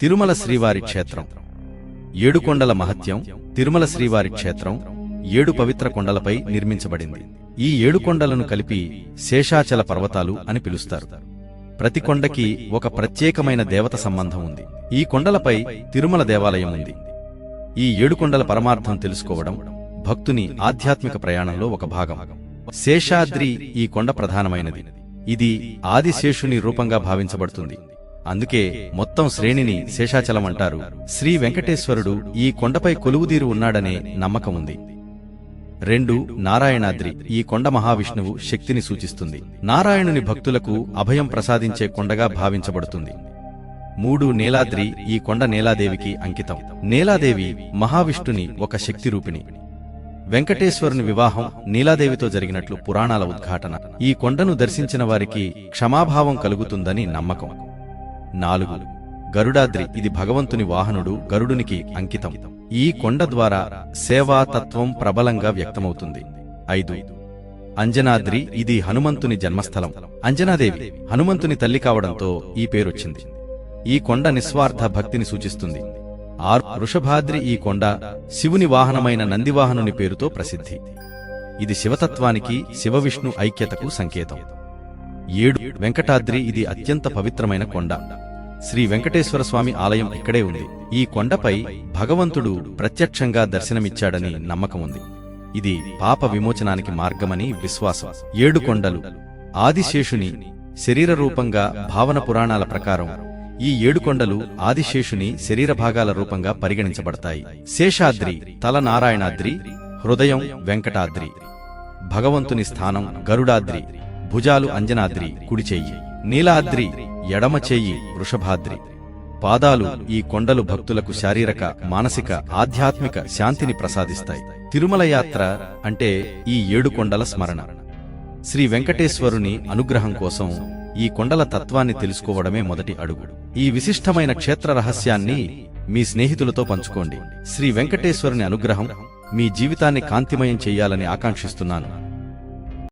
తిరుమల శ్రీవారి క్షేత్రం. ఏడుకొండల మహత్యం తిరుమల శ్రీవారి క్షేత్రం ఏడు పవిత్ర కొండలపై నిర్మించబడింది. ఈ ఏడు కొండలను కలిపి శేషాచల పర్వతాలు అని పిలుస్తారు. ప్రతి కొండకి ఒక ప్రత్యేకమైన దేవత సంబంధం ఉంది. ఈ కొండలపై తిరుమల దేవాలయం ఉంది. ఈ ఏడుకొండల పరమార్థం తెలుసుకోవడం భక్తుని ఆధ్యాత్మిక ప్రయాణంలో ఒక భాగం. శేషాద్రి ఈ కొండ ప్రధానమైనది. ఇది ఆదిశేషుని రూపంగా భావించబడుతుంది. అందుకే మొత్తం శ్రేణిని శేషాచలం అంటారు శ్రీ వెంకటేశ్వరుడు ఈ కొండపై కొలువుదీరు ఉన్నాడనే నమ్మకం ఉంది. రెండు నారాయణాద్రి ఈ కొండ మహావిష్ణువు శక్తిని సూచిస్తుంది. నారాయణుని భక్తులకు అభయం ప్రసాదించే కొండగా భావించబడుతుంది. మూడు నేలాద్రి ఈ కొండ నేలాదేవికి అంకితం. నేలాదేవి మహావిష్ణుని ఒక శక్తి రూపిణి. వెంకటేశ్వరుని వివాహం నీలాదేవితో జరిగినట్లు పురాణాల ఉద్ఘాటన. ఈ కొండను దర్శించిన వారికి క్షమాభావం కలుగుతుందని నమ్మకం. నాలుగు. గరుడాద్రి ఇది భగవంతుని వాహనుడు గరుడునికి అంకితం. ఈ కొండ ద్వారా సేవాతత్వం ప్రబలంగా వ్యక్తమవుతుంది. ఐదు. అంజనాద్రి ఇది హనుమంతుని జన్మస్థలం. అంజనాదేవి హనుమంతుని తల్లి కావడంతో ఈ పేరొచ్చింది. ఈ కొండ నిస్వార్థ భక్తిని సూచిస్తుంది. ఆరు వృషభాద్రి ఈ కొండ శివుని వాహనమైన నందివాహనుని పేరుతో ప్రసిద్ధి. ఇది శివతత్వానికి శివవిష్ణు ఐక్యతకు సంకేతం. ఏడు. వెంకటాద్రి ఇది అత్యంత పవిత్రమైన కొండ. శ్రీ వెంకటేశ్వర స్వామి ఆలయం ఇక్కడే ఉంది. ఈ కొండపై భగవంతుడు ప్రత్యక్షంగా దర్శనమిచ్చాడని నమ్మకం ఉంది. ఇది పాప విమోచనానికి మార్గమని విశ్వాసం. ఏడు కొండలు ఆదిశేషుని శరీర రూపంగా భావన పురాణాల ప్రకారం ఈ ఏడు కొండలు ఆదిశేషుని శరీర భాగాల రూపంగా పరిగణించబడతాయి. శేషాద్రి తల నారాయణాద్రి హృదయం వెంకటాద్రి. భగవంతుని స్థానం గరుడాద్రి భుజాలు అంజనాద్రి కుడిచేయి. నీలాద్రి ఎడమ చేయి వృషభాద్రి. పాదాలు ఈ కొండలు భక్తులకు శారీరక మానసిక ఆధ్యాత్మిక శాంతిని ప్రసాదిస్తాయి. తిరుమల యాత్ర అంటే ఈ ఏడు కొండల స్మరణ. శ్రీ వెంకటేశ్వరుని అనుగ్రహం కోసం ఈ కొండల తత్వాన్ని తెలుసుకోవడమే మొదటి అడుగు. ఈ విశిష్టమైన క్షేత్ర రహస్యాన్ని మీ స్నేహితులతో పంచుకోండి. శ్రీ వెంకటేశ్వరుని అనుగ్రహం మీ జీవితాన్ని కాంతిమయం చెయ్యాలని ఆకాంక్షిస్తున్నాను.